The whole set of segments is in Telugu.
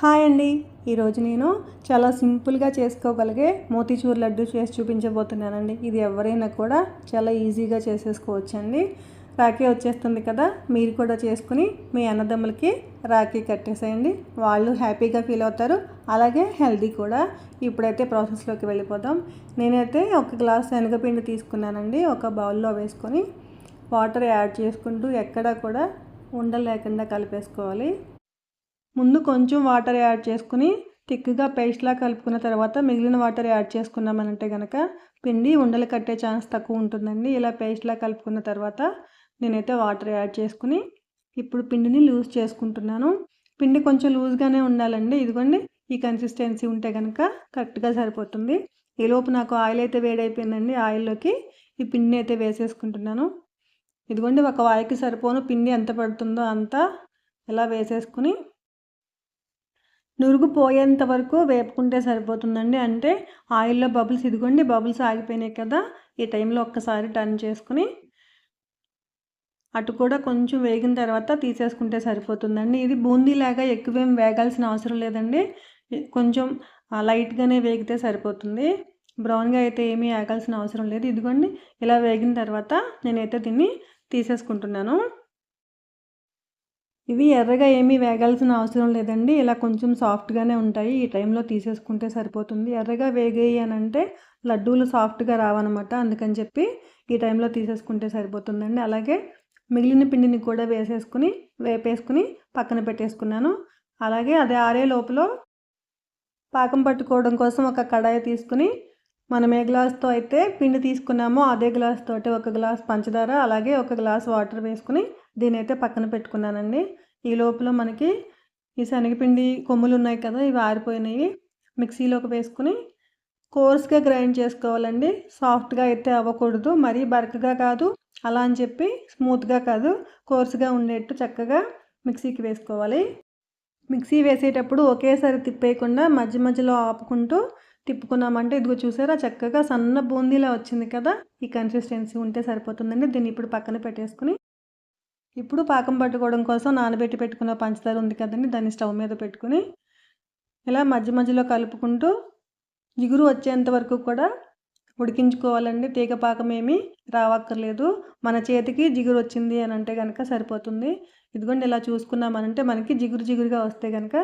హాయ్ అండి. ఈరోజు నేను చాలా సింపుల్గా చేసుకోగలిగే మోతీచూర్ లడ్డు చేసి చూపించబోతున్నానండి. ఇది ఎవరైనా కూడా చాలా ఈజీగా చేసేసుకోవచ్చండి. రాఖీ వచ్చేస్తుంది కదా మీరు కూడా చేసుకుని మీ అన్నదమ్ములకి రాఖీ కట్టేసేయండి. వాళ్ళు హ్యాపీగా ఫీల్ అవుతారు అలాగే హెల్దీ కూడా. ఇప్పుడైతే ప్రాసెస్లోకి వెళ్ళిపోదాం. నేనైతే ఒక గ్లాస్ శనగపిండి తీసుకున్నానండి ఒక బౌల్లో వేసుకొని వాటర్ యాడ్ చేసుకుంటూ ఎక్కడా కూడా ఉండలేకుండా కలిపేసుకోవాలి. ముందు కొంచెం వాటర్ యాడ్ చేసుకుని థిక్గా పేస్ట్లా కలుపుకున్న తర్వాత మిగిలిన వాటర్ యాడ్ చేసుకున్నామనంటే కనుక పిండి ఉండలు కట్టే ఛాన్స్ తక్కువ ఉంటుందండి. ఇలా పేస్ట్లా కలుపుకున్న తర్వాత నేనైతే వాటర్ యాడ్ చేసుకుని ఇప్పుడు పిండిని లూజ్ చేసుకుంటున్నాను. పిండి కొంచెం లూజ్గానే ఉండాలండి. ఇదిగోండి ఈ కన్సిస్టెన్సీ ఉంటే కనుక కరెక్ట్గా సరిపోతుంది. ఈలోపు నాకు ఆయిల్ అయితే వేడైపోయిందండి. ఆయిల్లోకి ఈ పిండిని అయితే వేసేసుకుంటున్నాను. ఇదిగోండి ఒక వాయికి సరిపోను పిండి ఎంత పడుతుందో అంతా ఇలా వేసేసుకుని నురుగు పోయేంత వరకు వేపుకుంటే సరిపోతుందండి. అంటే ఆయిల్లో బబుల్స్ ఇదిగోండి బబుల్స్ ఆగిపోయినాయి కదా. ఈ టైంలో ఒక్కసారి టర్న్ చేసుకుని అటు కూడా కొంచెం వేగిన తర్వాత తీసేసుకుంటే సరిపోతుందండి. ఇది బూందీలాగా ఎక్కువేం వేగాల్సిన అవసరం లేదండి. కొంచెం లైట్గానే వేగితే సరిపోతుంది. బ్రౌన్గా అయితే ఏమీ వేగాల్సిన అవసరం లేదు. ఇదిగోండి ఇలా వేగిన తర్వాత నేనైతే దీన్ని తీసేసుకుంటున్నాను. ఇవి ఎర్రగా ఏమీ వేగాల్సిన అవసరం లేదండి. ఇలా కొంచెం సాఫ్ట్గానే ఉంటాయి. ఈ టైంలో తీసేసుకుంటే సరిపోతుంది. ఎర్రగా వేగాయి అని అంటే లడ్డూలు సాఫ్ట్గా రావన్నమాట. అందుకని చెప్పి ఈ టైంలో తీసేసుకుంటే సరిపోతుందండి. అలాగే మిగిలిన పిండిని కూడా వేసేసుకుని వేపేసుకుని పక్కన పెట్టేసుకున్నాను. అలాగే అది ఆరే లోపల పాకం పట్టుకోవడం కోసం ఒక కడాయి తీసుకుని మనం ఏ గ్లాస్తో అయితే పిండి తీసుకున్నామో అదే గ్లాస్ తోటి ఒక గ్లాస్ పంచదార అలాగే ఒక గ్లాస్ వాటర్ వేసుకుని దీని అయితే పక్కన పెట్టుకున్నానండి. ఈ లోపల మనకి ఈ శనగపిండి కొమ్ములు ఉన్నాయి కదా ఇవి ఆరిపోయినాయి. మిక్సీలోకి వేసుకుని కోర్స్గా గ్రైండ్ చేసుకోవాలండి. సాఫ్ట్గా అయితే అవ్వకూడదు మరీ బరకగా కాదు అలా అని చెప్పి స్మూత్గా కాదు కోర్స్గా ఉండేట్టు చక్కగా మిక్సీకి వేసుకోవాలి. మిక్సీ వేసేటప్పుడు ఒకేసారి తిప్పేయకుండా మధ్య మధ్యలో ఆపుకుంటూ తిప్పుకున్నామంటే ఇదిగో చూసారా చక్కగా సన్న బూందీలా వచ్చింది కదా ఈ కన్సిస్టెన్సీ ఉంటే సరిపోతుందండి. దీన్ని ఇప్పుడు పక్కన పెట్టేసుకుని ఇప్పుడు పాకం పట్టుకోవడం కోసం నానబెట్టి పెట్టుకున్న పంచదార ఉంది కదండి దాన్ని స్టవ్ మీద పెట్టుకుని ఇలా మధ్య మధ్యలో కలుపుకుంటూ జిగురు వచ్చేంత వరకు కూడా ఉడికించుకోవాలండి. తీగ పాకం ఏమీ రావక్కర్లేదు. మన చేతికి జిగురు వచ్చింది అని అంటే కనుక సరిపోతుంది. ఇదిగోండి ఇలా చూసుకున్నామనంటే మనకి జిగురు జిగురుగా వస్తే కనుక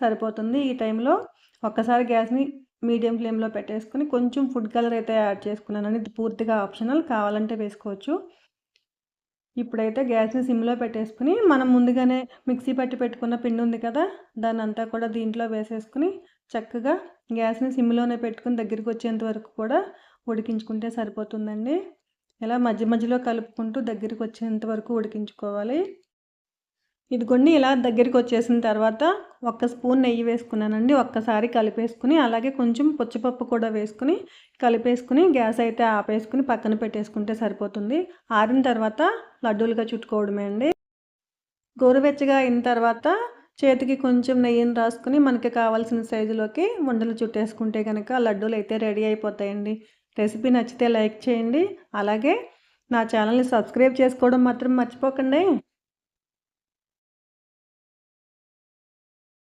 సరిపోతుంది. ఈ టైంలో ఒక్కసారి గ్యాస్ని మీడియం ఫ్లేమ్లో పెట్టేసుకుని కొంచెం ఫుడ్ కలర్ అయితే యాడ్ చేసుకున్నాను ఇది పూర్తిగా ఆప్షనల్ కావాలంటే వేసుకోవచ్చు. ఇప్పుడైతే గ్యాస్ని సిమ్లో పెట్టేసుకుని మనం ముందుగానే మిక్సీ పట్టి పెట్టుకున్న పిండి ఉంది కదా దాన్ని అంతా కూడా దీంట్లో వేసేసుకుని చక్కగా గ్యాస్ని సిమ్లోనే పెట్టుకుని దగ్గరికి వచ్చేంత వరకు కూడా ఉడికించుకుంటే సరిపోతుందండి. ఇలా మధ్య మధ్యలో కలుపుకుంటూ దగ్గరికి వచ్చేంత వరకు ఉడికించుకోవాలి. ఇదిగోండి ఇలా దగ్గరికి వచ్చేసిన తర్వాత ఒక్క స్పూన్ నెయ్యి వేసుకున్నానండి. ఒక్కసారి కలిపేసుకుని అలాగే కొంచెం పుచ్చపప్పు కూడా వేసుకుని కలిపేసుకుని గ్యాస్ అయితే ఆపేసుకుని పక్కన పెట్టేసుకుంటే సరిపోతుంది. ఆరిన తర్వాత లడ్డూలుగా చుట్టుకోవడమే అండి. గోరువెచ్చగా అయిన తర్వాత చేతికి కొంచెం నెయ్యిని రాసుకుని మనకి కావాల్సిన సైజులోకి ఉండలు చుట్టేసుకుంటే కనుక లడ్డూలు అయితే రెడీ అయిపోతాయండి. రెసిపీ నచ్చితే లైక్ చేయండి. అలాగే నా ఛానల్ని సబ్స్క్రైబ్ చేసుకోవడం మాత్రం మర్చిపోకండి.